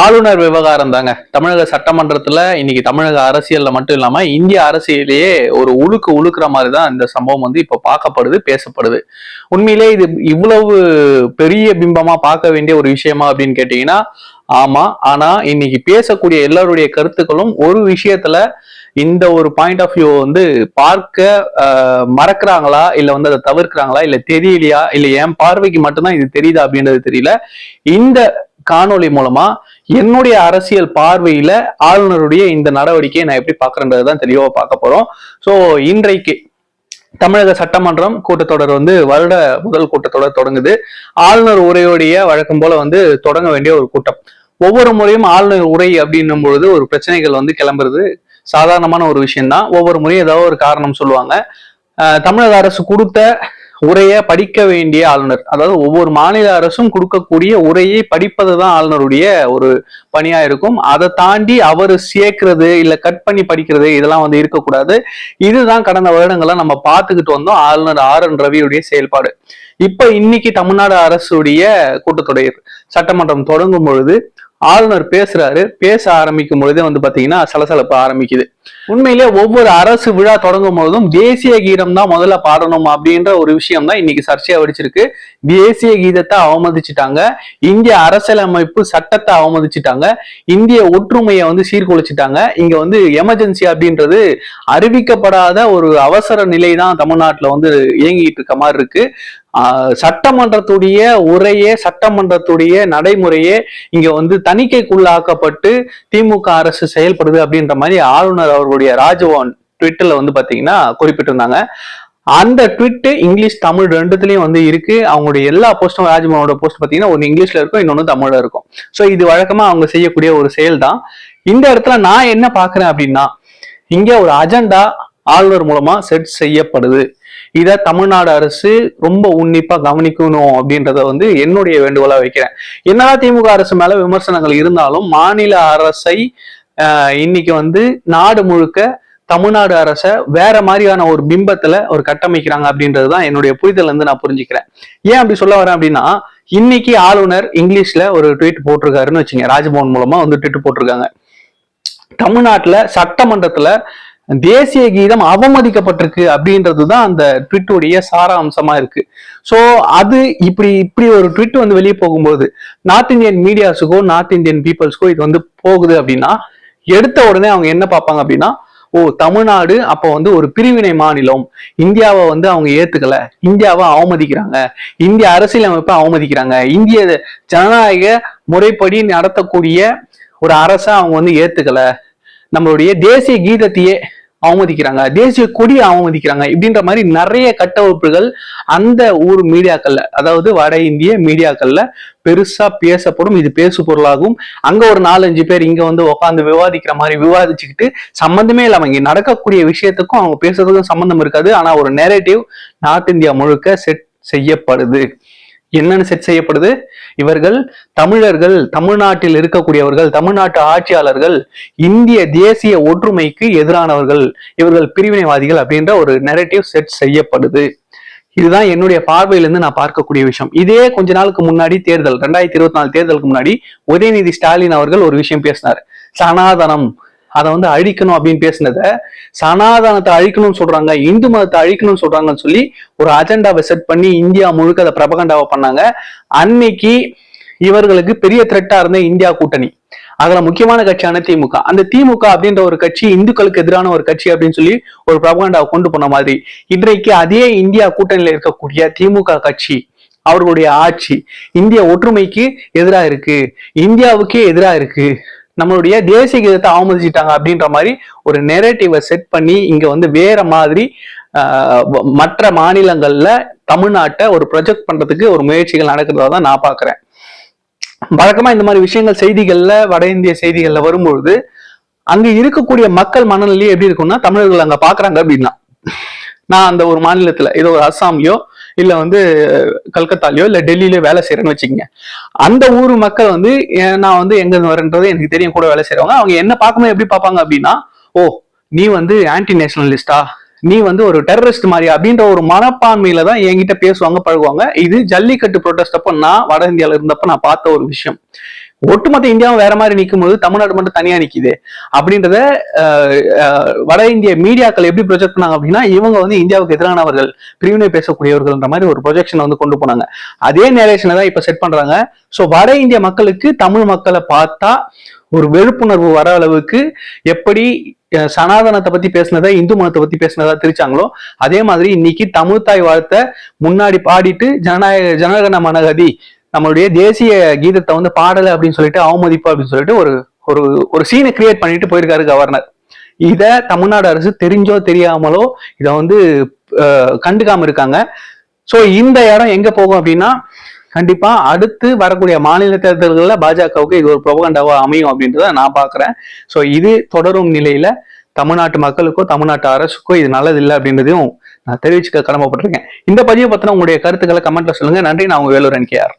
ஆளுநர் விவகாரம் தாங்க. தமிழக சட்டமன்றத்துல இன்னைக்கு தமிழக அரசியல்ல மட்டும் இல்லாம இந்திய அரசியலையே ஒரு உழுக்கு உழுக்குற மாதிரி தான் இந்த சம்பவம் வந்து இப்ப பார்க்கப்படுது பேசப்படுது. உண்மையிலே இது இவ்வளவு பெரிய பிம்பமா பார்க்க வேண்டிய ஒரு விஷயமா அப்படின்னு கேட்டீங்கன்னா ஆமா. ஆனா இன்னைக்கு பேசக்கூடிய எல்லாருடைய கருத்துக்களும் ஒரு விஷயத்துல இந்த ஒரு பாயிண்ட் ஆஃப் வியூ வந்து பார்க்க மறக்கிறாங்களா? இல்ல வந்து அதை தவிர்க்கிறாங்களா? இல்ல தெரியலையா? இல்ல என் பார்வைக்கு மட்டும்தான் இது தெரியுதா அப்படின்றது தெரியல. இந்த காணொளி மூலமா என்னுடைய அரசியல் பார்வையில ஆளுநருடைய இந்த நடவடிக்கையை நான் எப்படி பாக்குறேன்றது தான் தெளிவா பார்க்க போறோம். சோ இன்றைக்கு தமிழக சட்டமன்றம் கூட்டத்தொடர் வந்து வருட முதல் கூட்டத்தொடர் தொடங்குது. ஆளுநர் உரையோடைய வழக்கம் போல வந்து தொடங்க வேண்டிய ஒரு கூட்டம். ஒவ்வொரு முறையும் ஆளுநர் உரை அப்படின்னும் பொழுது ஒரு பிரச்சனைகள் வந்து கிளம்புறது சாதாரணமான ஒரு விஷயம்தான். ஒவ்வொரு முறையும் ஏதாவது ஒரு காரணம் சொல்லுவாங்க. தமிழக அரசு கொடுத்த உரையை படிக்க வேண்டிய ஆளுநர். அதாவது ஒவ்வொரு மாநில அரசும் கொடுக்கக்கூடிய உரையை படிப்பது தான் ஆளுநருடைய ஒரு பணியா இருக்கும். அதை தாண்டி அவர் சேர்க்கிறது இல்ல கட் பண்ணி படிக்கிறது இதெல்லாம் வந்து இருக்கக்கூடாது. இதுதான் கடந்த வருடங்களை நம்ம பார்த்துக்கிட்டு வந்தோம் ஆளுநர் ஆர் என் ரவியுடைய செயல்பாடு. இப்ப இன்னைக்கு தமிழ்நாடு அரசுடைய கூட்டத்தொடர் சட்டமன்றம் தொடங்கும் பொழுது ஆளுநர் பேசுறாரு பேச ஆரம்பிக்கும் பொழுதே வந்து பாத்தீங்கன்னா சலசலப்பு ஆரம்பிக்குது. உண்மையிலே ஒவ்வொரு அரசு விழா தொடங்கும் பொழுதும் தேசிய கீதம் தான் முதல்ல பாடணும் அப்படின்ற ஒரு விஷயம் தான் இன்னைக்கு சர்ச்சையா வெடிச்சிருக்கு. தேசிய கீதத்தை அவமதிச்சிட்டாங்க. இந்திய அரசியலமைப்பு சட்டத்தை அவமதிச்சிட்டாங்க. இந்திய ஒற்றுமையை வந்து சீர்குலைச்சிட்டாங்க. இங்க வந்து எமர்ஜென்சி அப்படின்றது அறிவிக்கப்படாத ஒரு அவசர நிலை தான் தமிழ்நாட்டுல வந்து இயங்கிட்டு இருக்க மாதிரி இருக்கு. சட்டமன்றத்துடைய உரையே சட்டமன்றத்துடைய நடைமுறையே இங்க வந்து தணிக்கைக்குள்ளாக்கப்பட்டு திமுக அரசு செயல்படுது அப்படின்ற மாதிரி ஆளுநர் அவர்களுடைய ராஜபவன் ட்விட்டர்ல வந்து பாத்தீங்கன்னா குறிப்பிட்டிருந்தாங்க. அந்த ட்விட்டு இங்கிலீஷ் தமிழ் ரெண்டுத்துலயும் வந்து இருக்கு. அவங்களுடைய எல்லா போஸ்டும் ராஜ்பவனோட போஸ்ட் பாத்தீங்கன்னா ஒன்று இங்கிலீஷ்ல இருக்கும் இன்னொன்று தமிழ்ல இருக்கும். ஸோ இது வழக்கமா அவங்க செய்யக்கூடிய ஒரு செயல் தான் இந்த இடத்துல நான் என்ன பாக்குறேன் அப்படின்னா இங்க ஒரு அஜெண்டா ஆளுநர் மூலமா செட் செய்யப்படுது. இதை தமிழ்நாடு அரசு ரொம்ப உன்னிப்பா கவனிக்கணும் அப்படின்றத வந்து என்னுடைய வேண்டுகோளா வைக்கிறேன். என்னதான் திமுக அரசு மேல விமர்சனங்கள் இருந்தாலும் மாநில அரசை இன்னைக்கு வந்து நாடு முழுக்க தமிழ்நாடு அரசை வேற மாதிரியான ஒரு பிம்பத்துல ஒரு கட்டமைக்கிறாங்க அப்படின்றது தான் என்னுடைய புரிதல் வந்து நான் புரிஞ்சுக்கிறேன். ஏன் அப்படி சொல்ல வரேன் அப்படின்னா இன்னைக்கு ஆளுநர் இங்கிலீஷ்ல ஒரு ட்வீட் போட்டிருக்காருன்னு வச்சுங்க ராஜ்பவன் மூலமா வந்து ட்வீட் போட்டிருக்காங்க. தமிழ்நாட்டில் சட்டமன்றத்தில் தேசிய கீதம் அவமதிக்கப்பட்டிருக்கு அப்படின்றது தான் அந்த ட்விட்டுடைய சாராம்சமா இருக்கு. ஸோ அது இப்படி இப்படி ஒரு ட்விட் வந்து வெளியே போகும்போது நார்த் இந்தியன் மீடியாஸுக்கோ நார்த் இந்தியன் பீப்புள்ஸ்க்கோ இது வந்து போகுது அப்படின்னா எடுத்த உடனே அவங்க என்ன பார்ப்பாங்க அப்படின்னா ஓ தமிழ்நாடு அப்போ வந்து ஒரு பிரிவினை மாநிலம். இந்தியாவை வந்து அவங்க ஏத்துக்கல. இந்தியாவை அவமதிக்கிறாங்க. இந்திய அரசியலமைப்பை அவமதிக்கிறாங்க. இந்திய ஜனநாயக முறைப்படி நடத்தக்கூடிய ஒரு அரசை அவங்க வந்து ஏத்துக்கல. நம்மளுடைய தேசிய கீதத்தையே அவமதிக்கிறாங்க. தேசிய கொடியை அவமதிக்கிறாங்க. இப்படின்ற மாதிரி நிறைய கட்டமைப்புகள் அந்த ஊர் மீடியாக்கள்ல அதாவது வட இந்திய மீடியாக்கள்ல பெருசா பேசப்படும். இது பேசு பொருளாகும். அங்க ஒரு நாலஞ்சு பேர் இங்க வந்து உட்காந்து விவாதிக்கிற மாதிரி விவாதிச்சுக்கிட்டு சம்பந்தமே இல்லாம இங்க நடக்கக்கூடிய விஷயத்துக்கும் அவங்க பேசுறதுக்கும் சம்பந்தம் இருக்காது. ஆனா ஒரு நேரடிவ் நார்த் இந்தியா முழுக்க செட் செய்யப்படுது. என்னன்னு செட் செய்யப்படுது? இவர்கள் தமிழர்கள் தமிழ்நாட்டில் இருக்கக்கூடியவர்கள் தமிழ்நாட்டு ஆட்சியாளர்கள் இந்திய தேசிய ஒற்றுமைக்கு எதிரானவர்கள். இவர்கள் பிரிவினைவாதிகள் அப்படின்ற ஒரு நெரட்டிவ் செட் செய்யப்படுது. இதுதான் என்னுடைய பார்வையிலிருந்து நான் பார்க்கக்கூடிய விஷயம். இதே கொஞ்ச நாளுக்கு முன்னாடி தேர்தல் ரெண்டாயிரத்தி இருபத்தி நாலு தேர்தலுக்கு முன்னாடி உதயநிதி ஸ்டாலின் அவர்கள் ஒரு விஷயம் பேசினார். சனாதனம் அதை வந்து அழிக்கணும் அப்படின்னு பேசினத சனாதனத்தை அழிக்கணும்னு சொல்றாங்க இந்து மதத்தை அழிக்கணும்னு சொல்றாங்கன்னு சொல்லி ஒரு அஜெண்டாவை செட் பண்ணி இந்தியா முழுக்க அதை பிரபகண்டாவை பண்ணாங்க. அன்னைக்கு இவர்களுக்கு பெரிய த்ரெட்டா இருந்த இந்தியா கூட்டணி. அதுல முக்கியமான கட்சியான திமுக. அந்த திமுக அப்படின்ற ஒரு கட்சி இந்துக்களுக்கு எதிரான ஒரு கட்சி அப்படின்னு சொல்லி ஒரு பிரபகண்டாவை கொண்டு போன மாதிரி. இன்றைக்கு அதே இந்தியா கூட்டணியில இருக்கக்கூடிய திமுக கட்சி அவர்களுடைய ஆட்சி இந்திய ஒற்றுமைக்கு எதிராக இருக்கு இந்தியாவுக்கே எதிராக இருக்கு. நம்மளுடைய தேசிய கீதத்தை அவமதிச்சிட்டாங்க அப்படின்ற மாதிரி ஒரு நெரேட்டிவை செட் பண்ணி இங்க வந்து வேற மாதிரி மற்ற மாநிலங்கள்ல தமிழ்நாட்டை ஒரு ப்ரொஜெக்ட் பண்றதுக்கு ஒரு முயற்சிகள் நடக்கிறதா தான் நான் பாக்குறேன். வழக்கமா இந்த மாதிரி விஷயங்கள் செய்திகள்ல வட இந்திய செய்திகள்ல வரும்பொழுது அங்க இருக்கக்கூடிய மக்கள் மனநிலை எப்படி இருக்கும்னா தமிழர்கள் அங்க பாக்குறாங்க அப்படின்னா நான் அந்த ஒரு மாநிலத்துல ஏதோ ஒரு அஸ்ஸாம்லயோ இல்ல வந்து கல்கத்தாலயோ இல்ல டெல்லியிலயோ வேலை செய்யறேன்னு வச்சுக்கோங்க. அந்த ஊர் மக்கள் வந்து நான் வந்து எங்க இருந்து வரேன்றது எனக்கு தெரியும் கூட வேலை செய்யறவங்க அவங்க என்ன பார்க்கும்போது எப்படி பார்ப்பாங்க அப்படின்னா ஓ நீ வந்து ஆன்டி நேஷனலிஸ்டா நீ வந்து ஒரு டெரரிஸ்ட் மாதிரி அப்படின்ற ஒரு மனப்பான்மையில தான் என்கிட்ட பேசுவாங்க பழகுவாங்க. இது ஜல்லிக்கட்டு ப்ரொட்டஸ்ட் அப்போ நான் வட இந்தியாவில் இருந்தப்ப நான் பார்த்த ஒரு விஷயம். ஒட்டுமொத்த இந்தியாவும் வேற மாதிரி நிற்கும் போது தமிழ்நாடு மட்டும் தனியா நிக்குது. அப்படின்றத வட இந்திய மீடியாக்கள் எப்படி ப்ரொஜெக்ட் பண்ணாங்க அப்படின்னா இவங்க வந்து இந்தியாவுக்கு எதிரானவர்கள் பிரிவினை பேசக்கூடியவர்கள்ன்ற மாதிரி ஒரு ப்ரொஜெக்ஷனை வந்து கொண்டு போனாங்க. அதே நேரேஷனை தான் இப்ப செட் பண்றாங்க. ஸோ வட இந்திய மக்களுக்கு தமிழ் மக்களை பார்த்தா ஒரு வெறுப்புணர்வு வர அளவுக்கு எப்படி சனாதனத்தை பத்தி பேசினதை இந்து மதத்தை பத்தி பேசினதா திரிச்சாங்களோ அதே மாதிரி இன்னைக்கு தமிழ்தாய் வாழ்த்த முன்னாடி பாடிட்டு ஜனநாயக ஜனகன மனகதி நம்மளுடைய தேசிய கீதத்தை வந்து பாடலை அப்படின்னு சொல்லிட்டு அவமதிப்பு அப்படின்னு சொல்லிட்டு ஒரு ஒரு ஒரு சீனை கிரியேட் பண்ணிட்டு போயிருக்காரு கவர்னர் இதை தமிழ்நாடு அரசு தெரிஞ்சோ தெரியாமலோ இதை வந்து கண்டுக்காம இருக்காங்க. ஸோ இந்த இடம் எங்க போகும் அப்படின்னா கண்டிப்பா அடுத்து வரக்கூடிய மாநில தேர்தல்களில் பாஜகவுக்கு இது ஒரு புரபகண்டாவா அமையும் அப்படின்றத நான் பாக்குறேன் ஸோ இது தொடரும் நிலையில தமிழ்நாட்டு மக்களுக்கோ தமிழ்நாட்டு அரசுக்கோ இது நல்லது இல்லை அப்படின்றதையும் நான் தெரிவிச்சுக்க கடமைப்பட்டிருக்கேன். இந்த பதிவை பத்தின உங்களுடைய கருத்துக்களை கமெண்ட்ல சொல்லுங்க. நன்றி. நான் உங்க வேலூர் என்கேஆர்